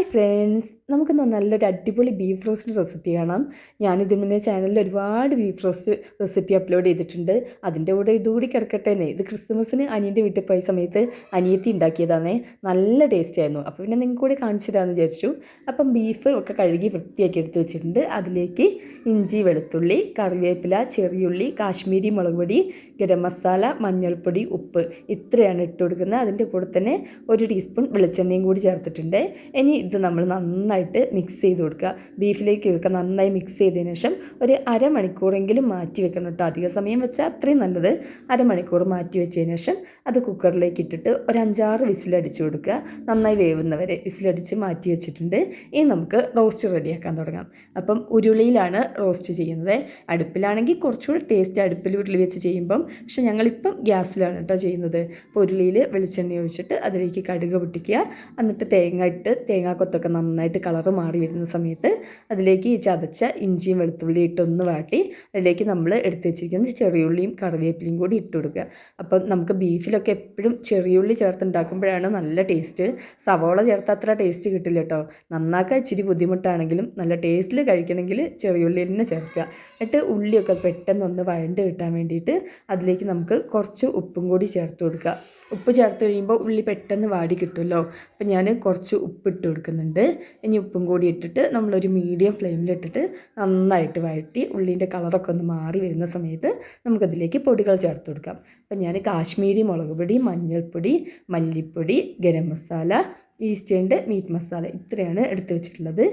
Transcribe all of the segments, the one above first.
Hi friends നമുക്കിന്ന് നല്ലൊരു അടിപൊളി ബീഫ് റോസ്റ്റ് റെസിപ്പി കാണാം. ഞാൻ ഞാനിതിന് മുന്നേ ചാനലിൽ ഒരുപാട് ബീഫ് റോസ്റ്റ് റെസിപ്പി അപ്ലോഡ് ചെയ്തിട്ടുണ്ട്. അതിന്റെ കൂടെ ഇതുകൂടി കിടക്കട്ടേനെ ഇത് ക്രിസ്മസിന് അനിയന്റെ വീട്ടിൽ പോയ സമയത്ത് അനിയത്തി ഉണ്ടാക്കിയതാണ്. നല്ല ടേസ്റ്റ് ആയിരുന്നു. അപ്പോൾ പിന്നെ നിങ്ങൾക്ക് കൂടി കാണിച്ചു തരാമെന്ന് വിചാരിച്ചു. അപ്പം ബീഫ് ഒക്കെ കഴുകി വൃത്തിയാക്കി എടുത്ത് വെച്ചിട്ടുണ്ട്. അതിലേക്ക് ഇഞ്ചി വെളുത്തുള്ളി കറിവേപ്പില ചെറിയുള്ളി കാശ്മീരി മുളക് പൊടി ഗരം മസാല മഞ്ഞൾപ്പൊടി ഉപ്പ്. ഇത്രയാണ് ഇട്ട് കൊടുക്കുന്നത്. അതിന്റെ കൂടെ തന്നെ ഒരു ടീസ്പൂൺ വെളിച്ചെണ്ണയും കൂടി ചേർത്തിട്ടുണ്ട്. ഇനി ഇത് നമ്മൾ നന്നായിട്ട് മിക്സ് ചെയ്ത് കൊടുക്കുക. ബീഫിലേക്ക് വെക്കുക നന്നായി മിക്സ് ചെയ്തതിന് ശേഷം ഒരു അരമണിക്കൂറെങ്കിലും മാറ്റി വെക്കണം കേട്ടോ. അധിക സമയം വെച്ചാൽ അത്രയും നല്ലത്. അരമണിക്കൂർ മാറ്റി വെച്ചതിന് ശേഷം അത് കുക്കറിലേക്ക് ഇട്ടിട്ട് ഒരു അഞ്ചാറ് വിസിലടിച്ച് കൊടുക്കുക. നന്നായി വേവുന്നവരെ വിസിലടിച്ച് മാറ്റി വെച്ചിട്ടുണ്ട്. ഇനി നമുക്ക് റോസ്റ്റ് റെഡിയാക്കാൻ തുടങ്ങാം. അപ്പം ഉരുളിയിലാണ് റോസ്റ്റ് ചെയ്യുന്നത്. അടുപ്പിലാണെങ്കിൽ കുറച്ചുകൂടി ടേസ്റ്റ് അടുപ്പിൽ ഉരുളി വെച്ച് ചെയ്യുമ്പം പക്ഷെ ഞങ്ങളിപ്പം ഗ്യാസിലാണ് കേട്ടോ ചെയ്യുന്നത്. അപ്പോൾ ഉരുളിയിൽ വെളിച്ചെണ്ണ ഒഴിച്ചിട്ട് അതിലേക്ക് കടുക് പൊട്ടിക്കുക. എന്നിട്ട് തേങ്ങ ഇട്ട് തേങ്ങാക്കൊത്തൊക്കെ നന്നായിട്ട് കളറ് മാറി വരുന്ന സമയത്ത് അതിലേക്ക് ഈ ചതച്ച ഇഞ്ചിയും വെളുത്തുള്ളിയും ഇട്ടൊന്ന് വാട്ടി അതിലേക്ക് നമ്മൾ എടുത്ത് വെച്ചിരിക്കുന്ന ചെറിയുള്ളിയും കറിവേപ്പിലയും കൂടി ഇട്ട് കൊടുക്കുക. അപ്പം നമുക്ക് ബീഫിലൊക്കെ എപ്പോഴും ചെറിയുള്ളി ചേർത്തുണ്ടാക്കുമ്പോഴാണ് നല്ല ടേസ്റ്റ് സവോള ചേർത്ത് അത്ര ടേസ്റ്റ് കിട്ടില്ല കേട്ടോ നന്നാക്കാൻ ഇച്ചിരി ബുദ്ധിമുട്ടാണെങ്കിലും നല്ല ടേസ്റ്റിൽ കഴിക്കണമെങ്കിൽ ചെറിയുള്ളി തന്നെ ചേർക്കുക. എന്നിട്ട് ഉള്ളിയൊക്കെ പെട്ടെന്ന് ഒന്ന് വഴണ്ട് കിട്ടാൻ വേണ്ടിയിട്ട് അതിലേക്ക് നമുക്ക് കുറച്ച് ഉപ്പും കൂടി ചേർത്ത് കൊടുക്കുക. ഉപ്പ് ചേർത്ത് കഴിയുമ്പോൾ ഉള്ളി പെട്ടെന്ന് വാടി കിട്ടുമല്ലോ. അപ്പം ഞാൻ കുറച്ച് ഉപ്പ് ഇട്ട് കൊടുക്കുന്നുണ്ട് ഇനി ഉപ്പും കൂടി ഇട്ടിട്ട് നമ്മളൊരു മീഡിയം ഫ്ലെയിമിലിട്ടിട്ട് നന്നായിട്ട് വഴറ്റി ഉള്ളീന്റെ കളറൊക്കെ ഒന്ന് മാറി വരുന്ന സമയത്ത് നമുക്കതിലേക്ക് പൊടികൾ ചേർത്ത് കൊടുക്കാം. അപ്പം ഞാൻ കാശ്മീരി മുളക് പൊടി മഞ്ഞൾപ്പൊടി മല്ലിപ്പൊടി ഗരം മസാല ഈസ്റ്റേണിന്റെ മീറ്റ് മസാല ഇത്രയാണ് എടുത്തു വെച്ചിട്ടുള്ളത്.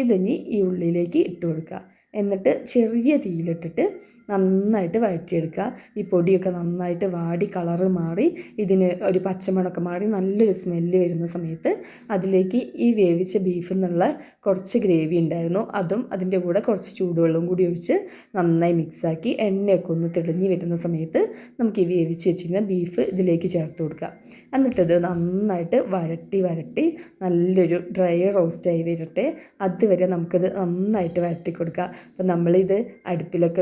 ഇതിനി ഈ ഉള്ളിയിലേക്ക് ഇട്ട് കൊടുക്കുക. എന്നിട്ട് ചെറിയ തീയിലിട്ടിട്ട് നന്നായിട്ട് വഴറ്റിയെടുക്കുക. ഈ പൊടിയൊക്കെ നന്നായിട്ട് വാടി കളറ് മാറി ഇതിന് ഒരു പച്ചമണമൊക്കെ മാറി നല്ലൊരു സ്മെല്ല് വരുന്ന സമയത്ത് അതിലേക്ക് ഈ വേവിച്ച ബീഫിൽ നിന്നുള്ള കുറച്ച് ഗ്രേവി ഉണ്ടായിരുന്നു. അതും അതിന്റെ കൂടെ കുറച്ച് ചൂടുവെള്ളം കൂടി ഒഴിച്ച് നന്നായി മിക്സാക്കി എണ്ണയൊക്കെ ഒന്ന് തെളിഞ്ഞ് വരുന്ന സമയത്ത് നമുക്ക് ഈ വേവിച്ച് വെച്ചിരിക്കുന്ന ബീഫ് ഇതിലേക്ക് ചേർത്ത് കൊടുക്കുക. എന്നിട്ടത് നന്നായിട്ട് വരട്ടി വരട്ടി നല്ലൊരു ഡ്രൈ റോസ്റ്റായി വരട്ടെ. അതുവരെ നമുക്കത് നന്നായിട്ട് വരട്ടി കൊടുക്കുക. അപ്പം നമ്മളിത് അടുപ്പിലൊക്കെ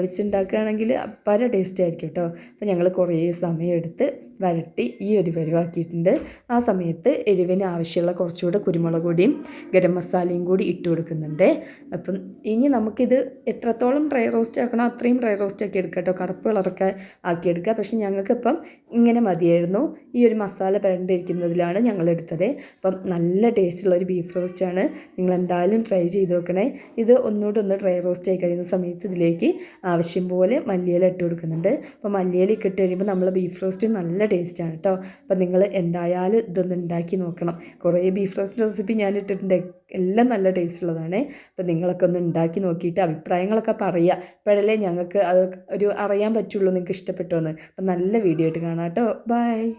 വെച്ചുണ്ടാക്കുകയാണെങ്കിൽ പല ടേസ്റ്റ് ആയിരിക്കും കേട്ടോ അപ്പം ഞങ്ങൾ കുറേ സമയമെടുത്ത് വരട്ടി ഈ ഒരു പരുവാക്കിയിട്ടുണ്ട്. ആ സമയത്ത് എരിവിന് ആവശ്യമുള്ള കുറച്ചുകൂടെ കുരുമുളക് പൊടിയും ഗരം മസാലയും കൂടി ഇട്ട് കൊടുക്കുന്നുണ്ട്. അപ്പം ഇനി നമുക്കിത് എത്രത്തോളം ഡ്രൈ റോസ്റ്റ് ആക്കണോ അത്രയും ഡ്രൈ റോസ്റ്റ് ആക്കി എടുക്കുക കേട്ടോ കറുപ്പ് കളറൊക്കെ ആക്കിയെടുക്കുക പക്ഷേ ഞങ്ങൾക്കിപ്പം ഇങ്ങനെ മതിയായിരുന്നു. ഈ ഒരു മസാല പരണ്ടിരിക്കുന്നതിലാണ് ഞങ്ങൾ എടുത്തത്. അപ്പം നല്ല ടേസ്റ്റുള്ള ഒരു ബീഫ് റോസ്റ്റാണ് നിങ്ങൾ എന്തായാലും ട്രൈ ചെയ്ത് നോക്കണേ. ഇത് ഒന്നുകൂടെ ഒന്ന് ഡ്രൈ റോസ്റ്റ് ആയി കഴിയുന്ന സമയത്ത് ഇതിലേക്ക് ആവശ്യം പോലെ മല്ലിയില ഇട്ട് കൊടുക്കുന്നുണ്ട്. അപ്പോൾ മല്ലിയില ഇട്ട് കഴിയുമ്പോൾ നമ്മൾ ബീഫ് റോസ്റ്റ് നല്ല ടേസ്റ്റാണ് കേട്ടോ അപ്പോൾ നിങ്ങൾ എന്തായാലും ഇതൊന്ന് ഉണ്ടാക്കി നോക്കണം. കുറേ ബീഫ് റോസ്റ്റ് റെസിപ്പി ഞാൻ ഇട്ടിട്ടുണ്ട്. എല്ലാം നല്ല ടേസ്റ്റ് ഉള്ളതാണ്. അപ്പോൾ നിങ്ങളൊക്കെ ഒന്ന് ഉണ്ടാക്കി നോക്കിയിട്ട് അഭിപ്രായങ്ങളൊക്കെ പറയുക ഇപ്പോഴല്ലേ ഞങ്ങൾക്ക് അത് ഒരു അറിയാൻ പറ്റുള്ളൂ നിങ്ങൾക്ക് ഇഷ്ടപ്പെട്ടോ എന്ന് അപ്പം നല്ല വീഡിയോ ആയിട്ട് കാണാം കേട്ടോ ബൈ